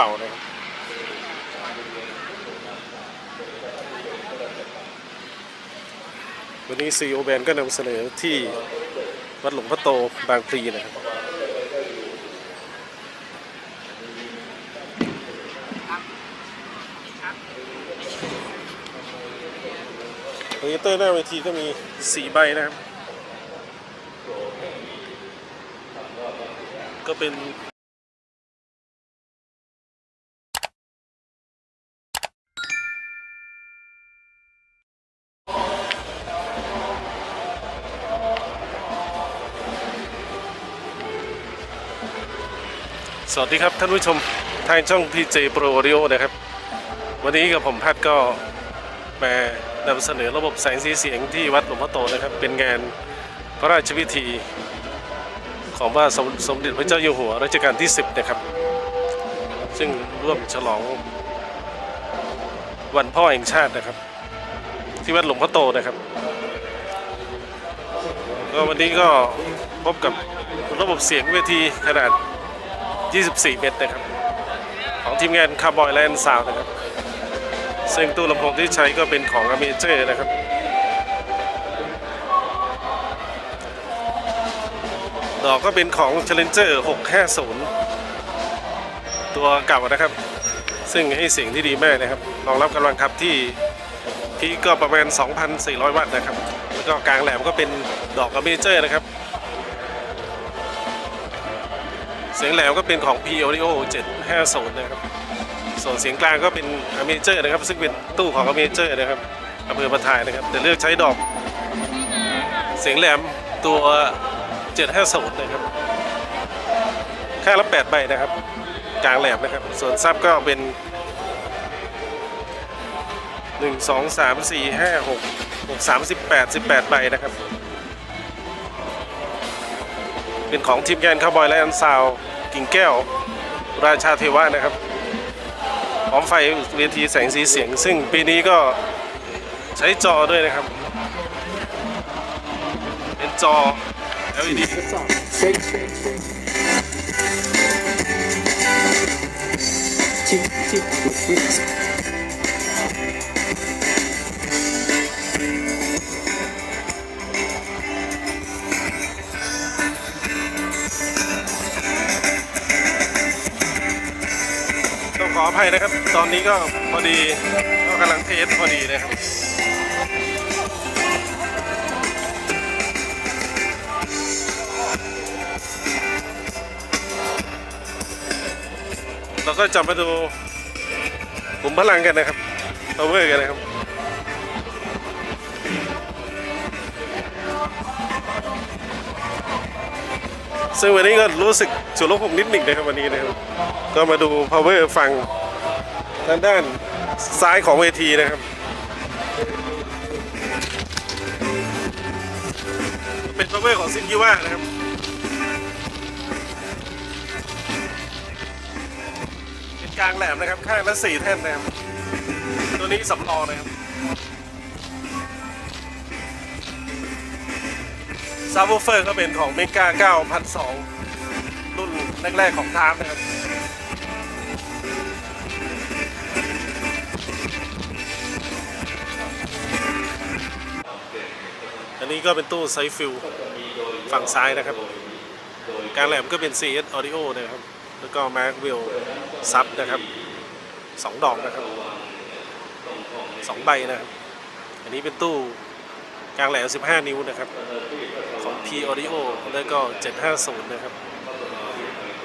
เก่านะครับวันนี้ซีโอแบนก็นำเสนอที่วัดหลวงพ่อโตบางพลีนะครับโปรเจคเตอร์หน้าเวทีก็มีสีใบนะครับ ก็เป็น สวัสดีครับท่านผู้ชมทางช่อง PJ Pro Audio นะครับ วันนี้กับผมพัดก็มานำเสนอระบบแสงสีเสียงที่วัดหลวงพ่อโตนะครับ เป็นงานพระราชพิธี ของพระสมสมเด็จพระเจ้าอยู่หัวรัชกาลที่ 10 นะครับ ซึ่งร่วมฉลองวันพ่อแห่งชาตินะครับ ที่วัดหลวงพ่อโตนะครับก็วันนี้ก็พบกับระบบเสียงเวทีขนาด 24 เมตรนะครับ ของทีมงานคาร์บอยแลนด์ซาวนะครับ ซึ่งตู้ลำโพงที่ใช้ก็เป็นของอเมเจอร์นะครับดอกก็เป็นของ Challenger 650 ตัวเก่านะครับ ซึ่งให้เสียงที่ดีมากนะครับรองรับกำลังขับที่พีก็ประมาณ 2,400 วัตต์นะครับ แล้วก็กลางแหลมก็เป็นดอกอเมเจอร์นะครับ สียงแหลมก็เป็นของ P Audio 750 นะครับ ส่วนเสียงกลางก็เป็นอเมเจอร์นะครับ ซึ่งเป็นตู้ของอเมเจอร์นะครับอำเภอประทายนะครับแต่เลือกใช้ดอก เสียงแหลมตัว 750 นะครับ ค่าละ8ใบนะครับ กลางแหลมนะครับ ส่วนซับก็เป็น 1 2 3 4 5 6 6 38 18 ใบนะครับเป็นของทีมงานคาร์บอยและอันซาว กิ่งแก้ว ราชาเทวะนะครับพร้อมไฟเวทีแสงสีเสียง ซึ่งปีนี้ก็ใช้จอด้วยนะครับ เป็นจอ LED ชิปชิป tick, tick, tick. ต้องขออภัยนะครับ ตอนนี้ก็พอดีก็กำลังเทสพอดีนะครับเราก็จะมาดูกลุ่มพลังกันนะครับ power กันนะครับซึ่งวันนี้ก็รู้สึกจุลภพนิดหนึ่งนะครับวันนี้นะครับ ก็มาดู power ฝั่ง ทางด้านซ้ายของเวทีนะครับ เป็น power ของซินกิว่านะครับเป็นกลางแหลมนะครับ ข้างละสี่แท่นนะครับ ตัวนี้สำรองนะครับซาบูเฟอร์ก็เป็นของเมกา9,002รุ่นแรกๆของทามนะครับ นี้ก็เป็นตู้ไซฟิลฝั่งซ้ายนะครับ กลางแหลมก็เป็น CS Audio นะครับ แล้วก็ Mac w i l l ซับนะครับสองดอกนะครับสองใบนะครับ อันนี้เป็นตู้กลางแหลม 15 นิ้วนะครับ ของ P Audio แล้วก็ 750 นะครับ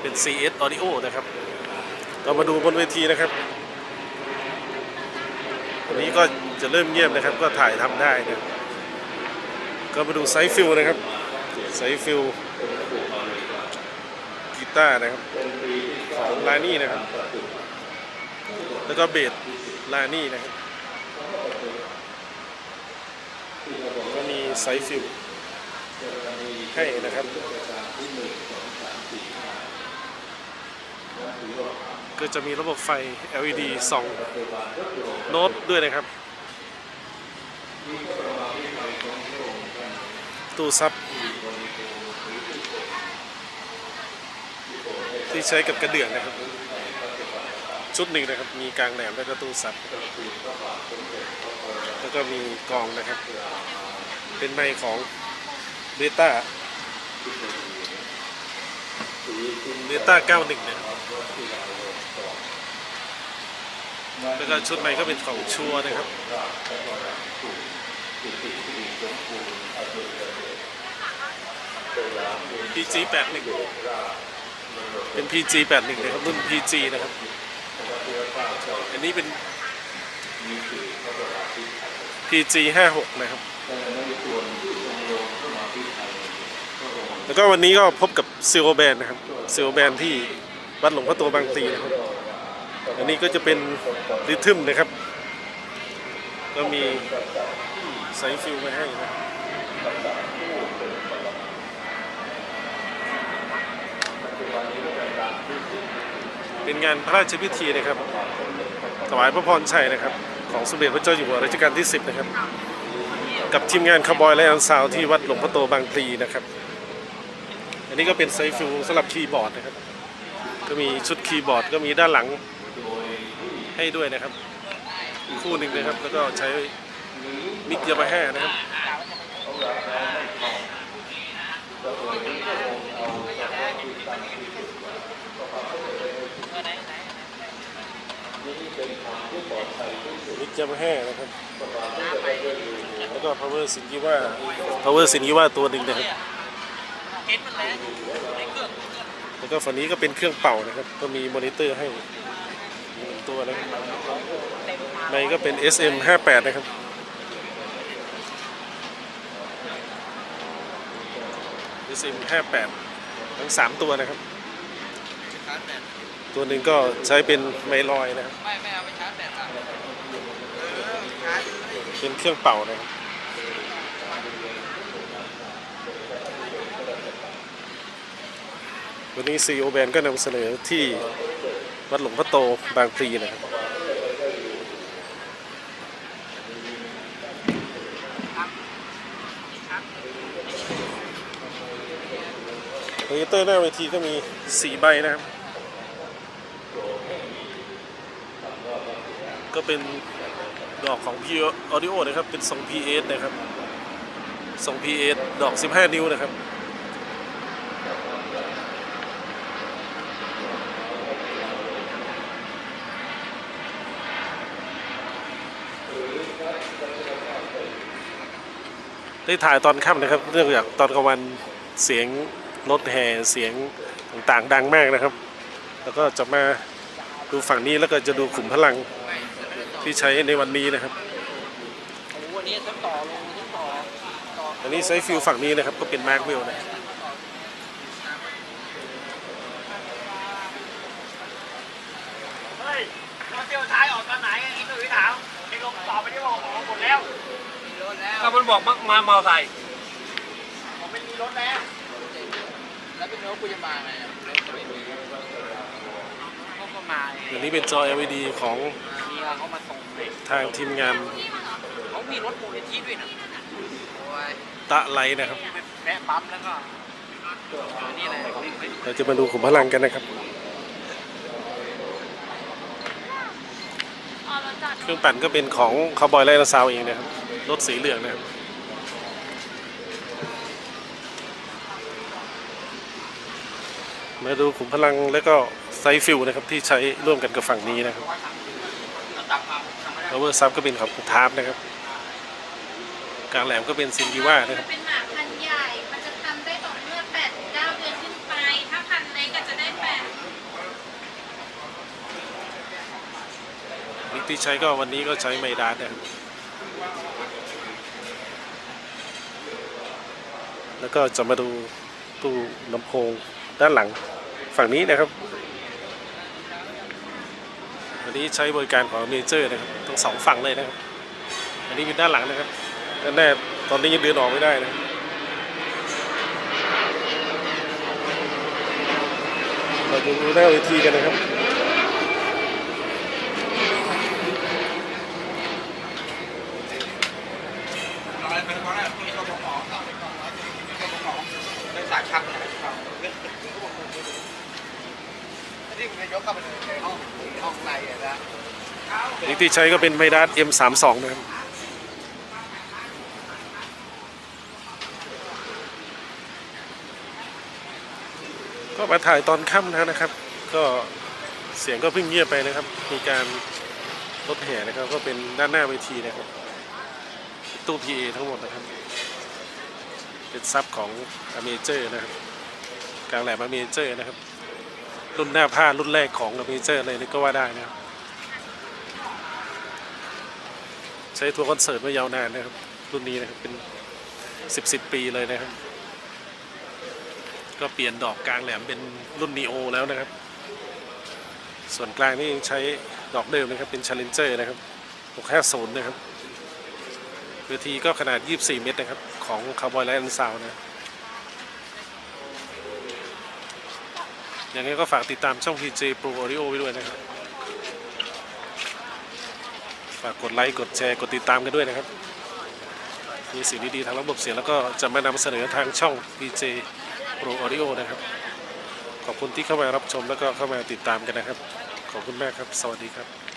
เป็น CS Audio นะครับ เรามาดูบนเวทีนะครับวันนี้ก็จะเริ่มเงียบนะครับ ก็ถ่ายทำได้นะ ก็มาดูไซส์ฟิลนะครับไซส์ฟิลกีตาร์นะครับของลานี่นะครับ แล้วก็เบสลานี่นะครับ ก็มีไซส์ฟิลให้นะครับ ก็จะมีระบบไฟ LED ส่องโน้ตด้วยนะครับ ตู้ซับ ที่ใช้กับกระเดื่องนะครับ ชุดหนึ่งนะครับ มีกลางแหลมแล้วก็ตู้ซับ แล้วก็มีกองนะครับ เป็นไมค์ของเบต้าเบต้า91นะครับแล้วก็ชุดไมค์ก็เป็นของชัวนะครับ PG 81เป็น PG 81นะครับรุ่น PG นะครับ อันนี้เป็น PG 56นะครับ แล้วก็วันนี้ก็พบกับซิลแบนนะครับซิลแบนที่วัดหลวงพ่อโตบางพลีนะครับ อันนี้ก็จะเป็นริทึมนะครับ ก็มีไซส์ฟิลมาให้นะครับ เป็นงานพระราชพิธีนะครับถวายพระพรชัยนะครับ ของสมเด็จพระเจ้าอยู่หัวรัชกาลที่ 10 นะครับ กับทีมงานคาร์บอยและอันซาวที่วัดหลวงพ่อโตบางพลีนะครับ อันนี้ก็เป็นไซฟิลสำหรับคีย์บอร์ดนะครับ ก็มีชุดคีย์บอร์ดก็มีด้านหลังให้ด้วยนะครับคู่หนึ่งนะครับ แล้วก็ใช้มิกเยามาฮ่นะครับ มิกยามาฮ่านะครับแล้วก็ power สินคิว่า power สินคิว่าตัวหนึ่งนะครับแล้วก็ฝั่งนี้ก็เป็นเครื่องเป่านะครับ ก็มีมอนิเตอร์ให้หนึ่งตัวนะครับในก็เป็น SM 58นะครับ SM 58 ทั้ง 3 ตัวนะครับตตัวหนึ่งก็ใช้เป็นไมลอยนะครับ ไม่ไม่เอาไปชาร์จแบตอะเออชาร์จ เป็นเครื่องเป่านะครับวันนี้ซีโอแบนก็นำเสนอที่วัดหลวงพ่อโตบางพลีนะครับมอนิเตอร์หน้าเวทีก็มี4ใบนะครับ ก็เป็น ดอกของ P Audio นะครับ เป็นทรง PS นะครับทรง PS ดอก 15 นิ้วนะครับได้ถ่ายตอนค่ำนะครับเนื่องจากตอนกลางวันเสียงรถแห่เสียงต่างๆ ดังมากนะครับ แล้วก็จะมาดูฝั่งนี้แล้วก็จะดูขุมพลัง ที่ใช้ในวันนี้นะครับโอ้โหวันนี้ต้องต่อลงต้องต่อต่ออันนี้ไซส์ฟิลฝั่งนี้นะครับก็เป็นมาร์ควิลนะเฮ้ยรถเที่ยวท้ายออกตอนไหนไอ้หนุ่ยถามไอ้ลงตอบไปที่บอกออกหมดแล้วมีรถแล้วก็มันบอกมาเมาใส่ผมไม่มีรถแล้วแล้วเป็นรถกูจะมาไงอะรถก็ไม่มีเขาก็มาไงอันนี้เป็นจอ LED ของ เมียเขามาส่งเลยทางทีมงานเขามีรถมูลนิธิด้วยนะโอ้ยตะไลนะครับไปแวะปั๊มแล้วก็นี่แหละวิ่งไปเราจะมาดูขุมพลังกันนะครับ เครื่องปั่นก็เป็นของคาร์บอยไลท์ซาวเองนะครับ รถสีเหลืองนะครับมาดูขุมพลังแล้วก็ไซส์ฟิลนะครับที่ใช้ร่วมกันกับฝั่งนี้นะครับ power sub ก็เป็นของทาร์ปนะครับกลางแหลมก็เป็นซินดิว่านะครับเป็นหมาพันธุ์ใหญ่ มันจะทำได้ต่อเมื่อ8 9เดือนขึ้นไป ถ้าพันธุ์เล็กก็จะได้แปดมิกที่ใช้ก็วันนี้ก็ใช้ไมดาร์นะครับแล้วก็จะมาดูตู้ลำโพงด้านหลังฝั่งนี้นะครับ วันนี้ใช้บริการของเมเจอร์นะครับทั้ง สองฝั่งเลยนะครับ อันนี้เป็นด้านหลังนะครับด้านหน้าตอนนี้ยังเดินออกไม่ได้นะเราจะดูหน้าเวทีกันนะครับอะไรเป็นเพราะอะไรมีรถของเป็นสายชักนะนี่มันยกเข้าไปในห้องห้องในอะ นี่ที่ใช้ก็เป็นไมดัส M32 นะครับก็มาถ่ายตอนค่ำแล้วนะครับ ก็เสียงก็เพิ่งเงียบไปนะครับ มีการรถแห่นะครับ ก็เป็นด้านหน้าเวทีนะครับ ตู้ PA ทั้งหมดนะครับ เป็นซับของอเมเจอร์นะครับกลางแหลมอเมเจอร์นะครับ รุ่นหน้าผ้ารุ่นแรกของอเมเจอร์เลยก็ว่าได้นะครับ ใช้ทัวร์คอนเสิร์ตมายาวนานนะครับ รุ่นนี้นะครับเป็นสิบสิบปีเลยนะครับ ก็เปลี่ยนดอกกลางแหลมเป็นรุ่นนีโอแล้วนะครับ ส่วนกลางนี่ยังใช้ดอกเดิมนะครับเป็น Challenger นะครับ 650 นะครับเวทีก็ขนาด 24 เมตรนะครับ ของ Cowboy Light and Sound นะอย่างนี้ก็ฝากติดตามช่อง PJ Pro Audio ไว้ด้วยนะครับ ฝากกดไลค์กดแชร์กดติดตามกันด้วยนะครับ มีสิ่งดีๆทางระบบเสียงแล้วก็จะมานำเสนอทางช่อง PJ Pro Audio นะครับ ขอบคุณที่เข้ามารับชมแล้วก็เข้ามาติดตามกันนะครับ ขอบคุณมากครับ สวัสดีครับ